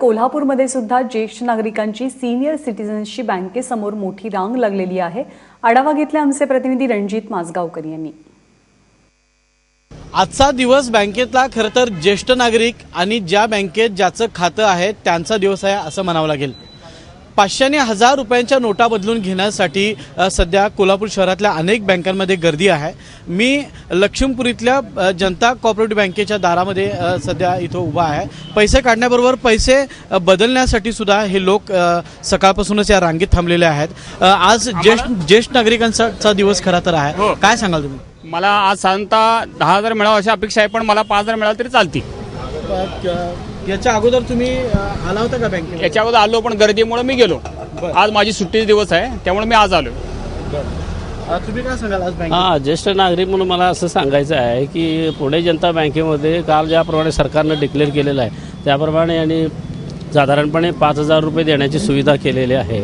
कोल्हापूरमध्ये सुद्धा ज्येष्ठ नागरिकांची सिनियर सिटीजन्सची बँकेसमोर मोठी रांग लागलेली आहे. आढावा घेतला आमचे प्रतिनिधी रणजित माजगावकर यांनी. आजचा दिवस बँकेतला खरं तर ज्येष्ठ नागरिक आणि ज्या बँकेत ज्याचं खातं आहे त्यांचा दिवस आहे असं म्हणावं लागेल. पाचशे आणि हजार रुपयांच्या नोटा बदलून घेण्यासाठी सध्या कोल्हापूर शहरातल्या अनेक बँकांमध्ये गर्दी आहे. मी लक्ष्मीपुरीतल्या जनता कॉपरेटिव्ह बँकेच्या दारामध्ये सध्या इथं उभा आहे. पैसे काढण्याबरोबर पैसे बदलण्यासाठी सुद्धा हे लोक सकाळपासूनच या रांगेत थांबलेले आहेत. आज ज्येष्ठ ज्येष्ठ नागरिकांचा दिवस खरा तर आहे. हो. काय सांगाल तुम्ही? मला आज साधारणतः दहा हजार मिळावं अशी अपेक्षा आहे पण मला पाच हजार मिळालं तरी चालती याच्या अगोदर तुम्ही आला होता का बँकेत याच्या अगोदर आलो पण गर्दीमुळे मी गेलो. आज माझी सुट्टीचा दिवस आहे त्यामुळे मी आज आलो तुम्ही काय सांगाल आज बँकेत हां ज्येष्ठ नागरिक म्हणून मला असं सांगायचं आहे की पुणे जनता बँकेमध्ये काल ज्याप्रमाणे सरकारनं डिक्लेअर केलेलं आहे त्याप्रमाणे यांनी साधारणपणे पाच हजार रुपये देण्याची सुविधा केलेली आहे.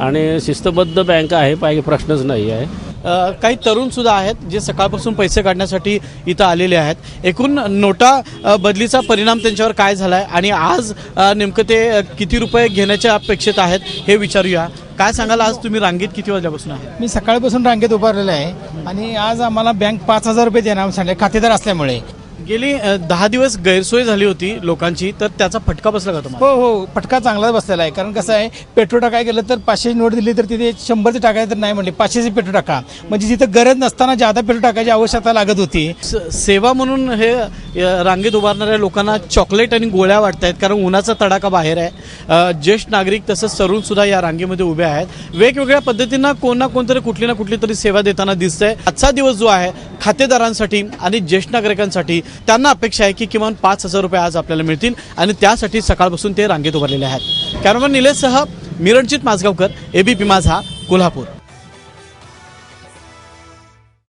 आणि शिस्तबद्ध बँक आहे काही प्रश्नच नाही आहे. काही तरुण सुद्धा आहेत जे सकाळपासून पैसे काढण्यासाठी इथं आलेले आहेत. एकूण नोटा बदलीचा परिणाम त्यांच्यावर काय झाला आहे आणि आज नेमकं ते किती रुपये घेण्याच्या अपेक्षित आहेत हे विचारूया. काय सांगाल? आज तुम्ही रांगेत किती वाजल्यापासून आहे मी सकाळपासून रांगेत उभारलेलं आहे. आणि आज आम्हाला बँक पाच हजार रुपये देणार सांगले खातेदार असल्यामुळे. गेली दहा दिवस गैरसोय झाली होती लोकांची तर त्याचा फटका बसला का तुम्हाला? हो हो फटका चांगलाच बसलेला आहे. कारण कसं आहे पेट्रोल टाकाय गेलं तर पाचशे नोट दिली तर तिथे शंभरचे टाकायचं तर नाही म्हणले पाचशेचे पेट्रोल टाका म्हणजे जिथं गरज नसताना जादा पेट्रोल टाकायची आवश्यकता लागत होती. सेवा म्हणून हे रांगेत उभारणाऱ्या लोकांना चॉकलेट आणि गोळ्या वाटत आहेत कारण उन्हाचा तडाखा बाहेर आहे. ज्येष्ठ नागरिक तसंच तरुण सुद्धा या रांगेमध्ये उभे आहेत. वेगवेगळ्या पद्धतीनं कोण ना कोणतरी कुठली ना कुठली तरी सेवा देताना दिसतंय. आजचा दिवस जो आहे खातेदारांसाठी आणि ज्येष्ठ नागरिकांसाठी त्यांना अपेक्षा आहे की किमान पाच हजार रुपये आज आपल्याला मिळतील आणि त्यासाठी सकाळपासून ते रांगेत उभारलेले आहेत. कॅमेरामॅन निलेशसह मिरणजित माजगावकर एबीपी माझा कोल्हापूर.